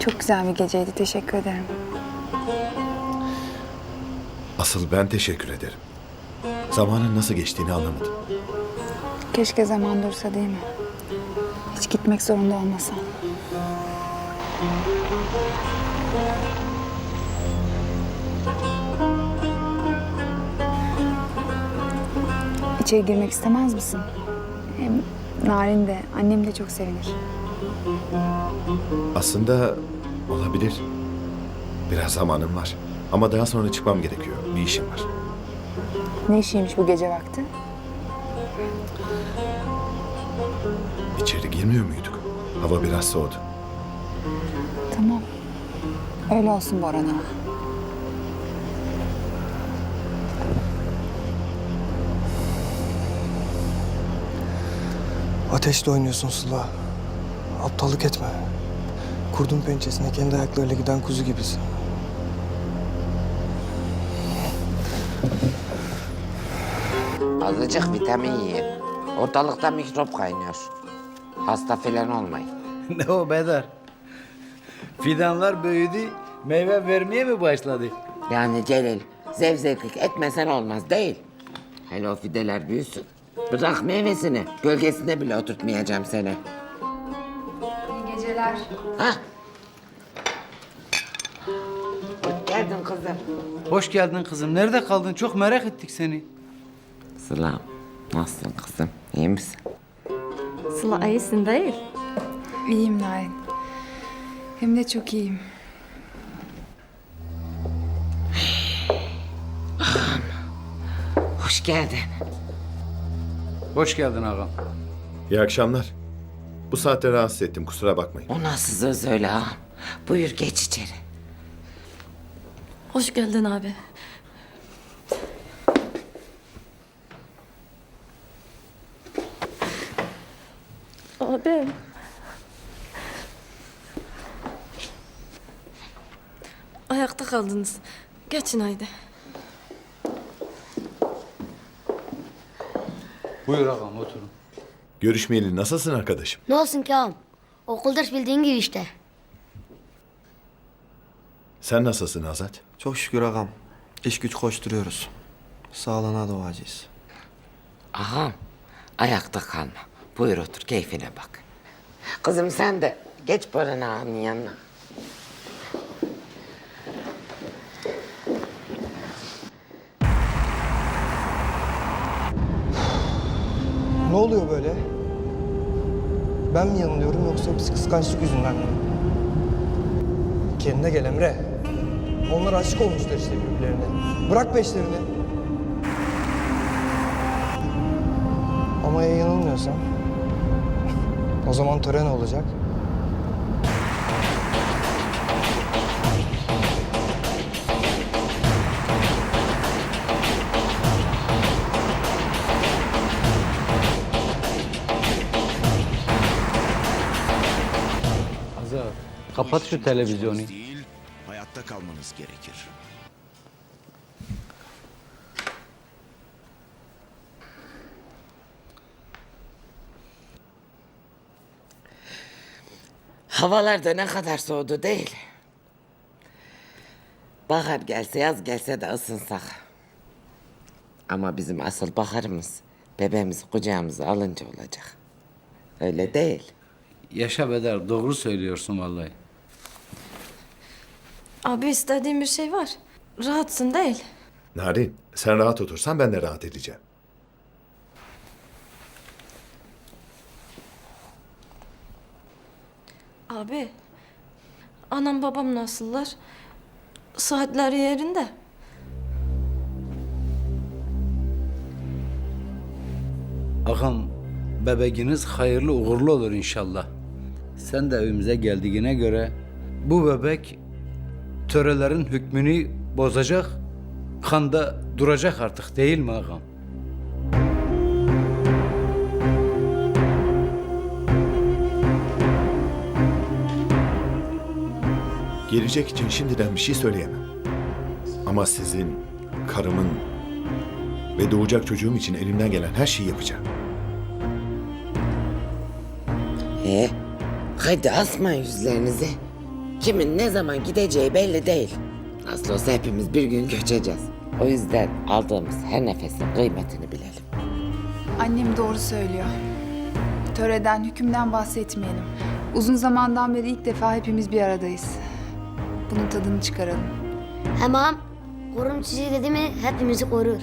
Çok güzel bir geceydi. Teşekkür ederim. Asıl ben teşekkür ederim. Zamanın nasıl geçtiğini anlamadım. Keşke zaman dursa değil mi? Hiç gitmek zorunda olmasam. İçeri girmek istemez misin? Hem Narin de, annem de çok sevinir. Aslında olabilir. Biraz zamanım var. Ama daha sonra çıkmam gerekiyor. Bir işim var. Ne işiymiş bu gece vakti? İçeri girmiyor muyduk? Hava biraz soğudu. Tamam. Öyle olsun Boran ağa. Ateşle oynuyorsun Sıla. Aptallık etme. Kurdun pençesine kendi ayaklarıyla giden kuzu gibisin. Azıcık vitamin yiyin. Ortalıkta mikrop kaynıyor. Hasta falan olmayın. Ne o Bedar? Fidanlar büyüdü, meyve vermeye mi başladı? Yani Celil, zevzeklik etmesen olmaz değil. Hele o fideler büyüsün. Bırak meyvesini, gölgesinde bile oturtmayacağım seni. Geceler. Ha? Hoş geldin kızım. Hoş geldin kızım. Nerede kaldın? Çok merak ettik seni. Sılam, nasılsın kızım? İyi misin? Sıla iyisin değil. İyiyim Narin. Hem de çok iyiyim. Hoş geldin. Hoş geldin ağam. İyi akşamlar. Bu saatte rahatsız ettim. Kusura bakmayın. O nasıl söz öyle ha? Buyur geç içeri. Hoş geldin abi. Abi. Ayakta kaldınız. Geçin haydi. Buyur ağam oturun. Görüşmeyeli nasılsın arkadaşım? Ne olsun ki ağam? Okul ders bildiğin gibi işte. Sen nasılsın Azat? Çok şükür ağam. İş güç koşturuyoruz. Sağlığına duacıyız. Ağam, ayakta kalma. Buyur otur, keyfine bak. Kızım sen de geç Boran ağanın yanına. Ne oluyor böyle? Ben mi yanılıyorum yoksa biz kıskançlık yüzünden mi? Kendine gel Emre. Onlar aşık olmuşlar işte birbirlerine. Bırak peşlerini. Ama ya yanılmıyorsam? O zaman tören olacak. Kapat şu televizyonu. Değil, hayatta kalmanız gerekir. Havalar da ne kadar soğudu değil. Bahar gelse yaz gelse de ısınsak. Ama bizim asıl baharımız bebeğimizi kucağımıza alınca olacak. Öyle değil. Yaşa Bedar, doğru söylüyorsun vallahi. Abi istediğin bir şey var. Rahatsın değil. Narin, sen rahat otursan ben de rahat edeceğim. Abi. Anam babam nasıllar? Saatleri yerinde. Ağam, bebeğiniz hayırlı uğurlu olur inşallah. Sen de evimize geldiğine göre bu bebek törelerin hükmünü bozacak, kanda duracak artık değil mi ağam? Gelecek için şimdiden bir şey söyleyemem. Ama sizin, karımın ve doğacak çocuğum için elimden gelen her şeyi yapacağım. Ee, haydi asma yüzlerinizi. Kimin ne zaman gideceği belli değil. Nasıl olsa hepimiz bir gün göçeceğiz. O yüzden aldığımız her nefesin kıymetini bilelim. Annem doğru söylüyor. Töreden, hükümden bahsetmeyelim. Uzun zamandan beri ilk defa hepimiz bir aradayız. Bunun tadını çıkaralım. Hem ağam korum sizi dedi mi hepimizi korur.